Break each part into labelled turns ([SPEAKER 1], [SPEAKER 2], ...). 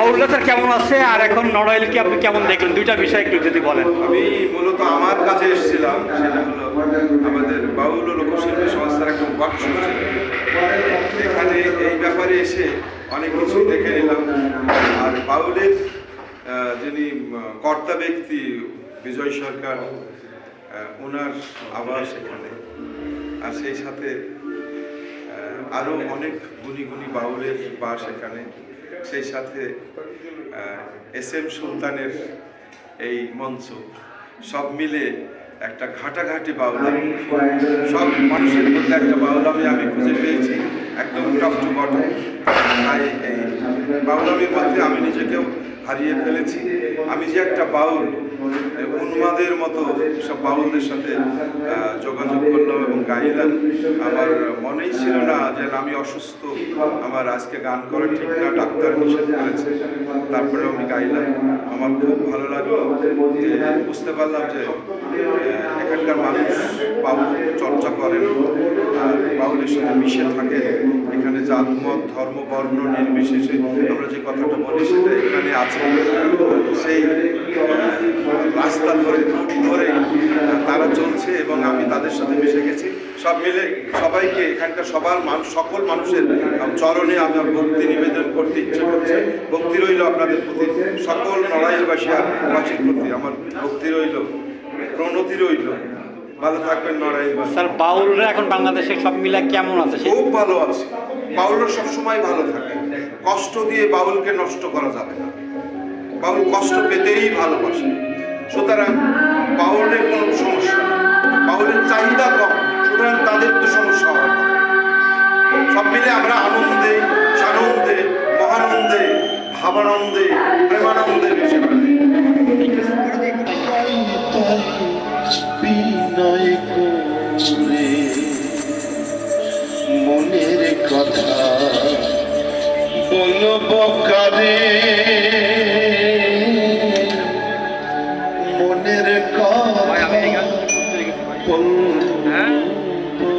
[SPEAKER 1] বাউলরা sir কেমন আছে? আর এখন নড়াইলকে আপনি কেমন দেখলেন? দুইটা বিষয় একটু যদি বলেন।
[SPEAKER 2] আমি মূলত আমার কাছে এসেছিলাম, সেটা হলো আমাদের বাউল ও লোকশিল্পী সংস্থার একটা ওয়ার্কশপ এখানে এই ব্যাপারে এসে অনেক কিছু দেখে নিলাম। আর বাউলের যিনি কর্তা ব্যক্তি বিজয় সরকার ওনার আবাস এখানে। আর সেই সাথে আরও অনেক গুণী গুণী বাউলের বাস এখানে। সেই সাথে এস এম সুলতানের এই মঞ্চ, সব মিলে একটা ঘাটাঘাটি বাউলামি সব মানুষের মধ্যে একটা বাউলামি আমি খুঁজে পেয়েছি, একদম টপ টু বটম। তাই এই বাউলামির মধ্যে আমি নিজেকেও হারিয়ে ফেলেছি। আমি যে একটা বাউল উন্মাদের মতো সব বাউলদের সাথে যোগাযোগ করলাম এবং গাইলাম। আমার মনেই ছিল না যে আমি অসুস্থ। আমার আজকে গান করা ঠিক না, ডাক্তার নিষেধ করেছে। তারপরে আমি গাইলাম। আমার খুব ভালো লাগল বুঝতে পারলাম যে এখানকার মানুষ বাউল চর্চা করেন, আর বাউলের সাথে মিশে থাকে এখানে জাত, মত, ধর্ম, বর্ণ নির্বিশেষে আমরা যে কথাটা বলি সেটা এখানে আছে। সেই রাস্তা ধরে ধরে তারা চলছে এবং আমি তাদের সাথে মিশে গেছি। সব মিলে সবাইকে এখানকার সবার মানুষ সকল মানুষের চরণে আমার ভক্তি নিবেদন করতে ইচ্ছে করছে। ভক্তি রইল আপনাদের প্রতি। সকল নড়াইলবাসী বাসীর প্রতি আমার ভক্তি রইল প্রণতি রইল। ভালো থাকবেন
[SPEAKER 1] স্যার বাউলরা এখন বাংলাদেশে সব মিলে কেমন আছে?
[SPEAKER 2] খুব ভালো আছে। বাউল সবসময় ভালো থাকে। কষ্ট দিয়ে বাউলকে নষ্ট করা যাবে না। বাউল কষ্ট পেতেই ভালোবাসে। সুতরাং বাউলের কোনো সমস্যা বাউলের চাহিদা কম, সুতরাং তাদের তো সমস্যা হয় সব মিলে আমরা আনন্দে, সানন্দে, মহানন্দে, ভাবানন্দে, প্রেমানন্দে বেশি
[SPEAKER 3] মনের কথা বলব কারে মনের কথা।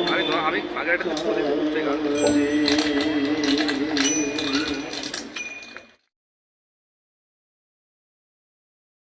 [SPEAKER 4] আমি আমি আগে একটা।